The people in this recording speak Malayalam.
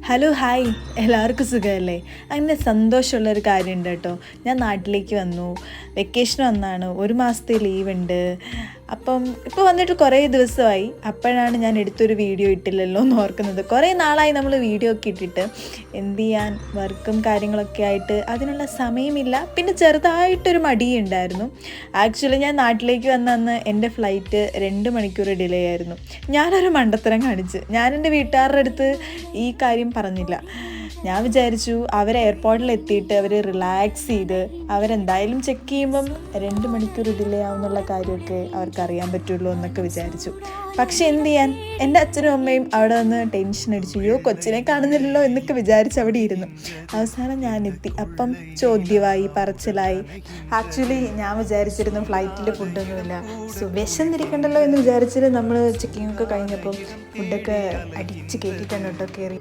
ഹലോ ഹായ് എല്ലാവർക്കും സുഖമല്ലേ? അങ്ങനെ സന്തോഷമുള്ളൊരു കാര്യമുണ്ട് കേട്ടോ. ഞാൻ നാട്ടിലേക്ക് വന്നു. വെക്കേഷൻ വന്നാണ്. ഒരു മാസത്തെ ലീവ് ഉണ്ട്. അപ്പം ഇപ്പോൾ വന്നിട്ട് കുറേ ദിവസമായി. അപ്പോഴാണ് ഞാൻ എടുത്തൊരു വീഡിയോ ഇട്ടില്ലല്ലോ എന്ന് ഓർക്കുന്നത്. കുറേ നാളായി നമ്മൾ വീഡിയോ ഒക്കെ ഇട്ടിട്ട് എന്ത് ചെയ്യാൻ വർക്കും കാര്യങ്ങളൊക്കെ ആയിട്ട് അതിനുള്ള സമയമില്ല. പിന്നെ ചെറുതായിട്ടൊരു മടിയുണ്ടായിരുന്നു. ആക്ച്വലി ഞാൻ നാട്ടിലേക്ക് വന്നന്ന് എന്റെ ഫ്ലൈറ്റ് രണ്ട് മണിക്കൂർ ഡിലേ ആയിരുന്നു. ഞാനൊരു മണ്ടത്തരം കാണിച്ച്. ഞാൻ എന്റെ വീട്ടുകാരുടെ അടുത്ത് ഈ കാര്യം പറഞ്ഞില്ല. ഞാൻ വിചാരിച്ചു അവർ എയർപോർട്ടിൽ എത്തിയിട്ട് അവർ റിലാക്സ് ചെയ്ത് അവരെന്തായാലും ചെക്ക് ചെയ്യുമ്പം രണ്ട് മണിക്കൂർ ഡിലേ ആവുന്നുള്ള കാര്യമൊക്കെ അവർക്ക് അറിയാൻ പറ്റുള്ളൂ എന്നൊക്കെ വിചാരിച്ചു. പക്ഷെ എന്ത് ചെയ്യാൻ? എന്റെ അച്ഛനും അമ്മയും അവിടെ വന്ന് ടെൻഷൻ അടിച്ചു. അയ്യോ കൊച്ചിനെ കാണുന്നില്ലല്ലോ എന്നൊക്കെ വിചാരിച്ച് അവിടെ ഇരുന്നു. അവസാനം ഞാൻ എത്തി അപ്പം ചോദ്യമായി പറച്ചിലായി. ആക്ച്വലി ഞാൻ വിചാരിച്ചിരുന്നു ഫ്ലൈറ്റിൽ ഫുഡൊന്നുമില്ല സോ വിശന്നിരിക്കണ്ടല്ലോ എന്ന് വിചാരിച്ചിട്ട് നമ്മൾ ചെക്കിംഗ് ഒക്കെ കഴിഞ്ഞപ്പം ഫുഡൊക്കെ അടിച്ച് കയറ്റിയിട്ടാണ് കേട്ടോ കയറി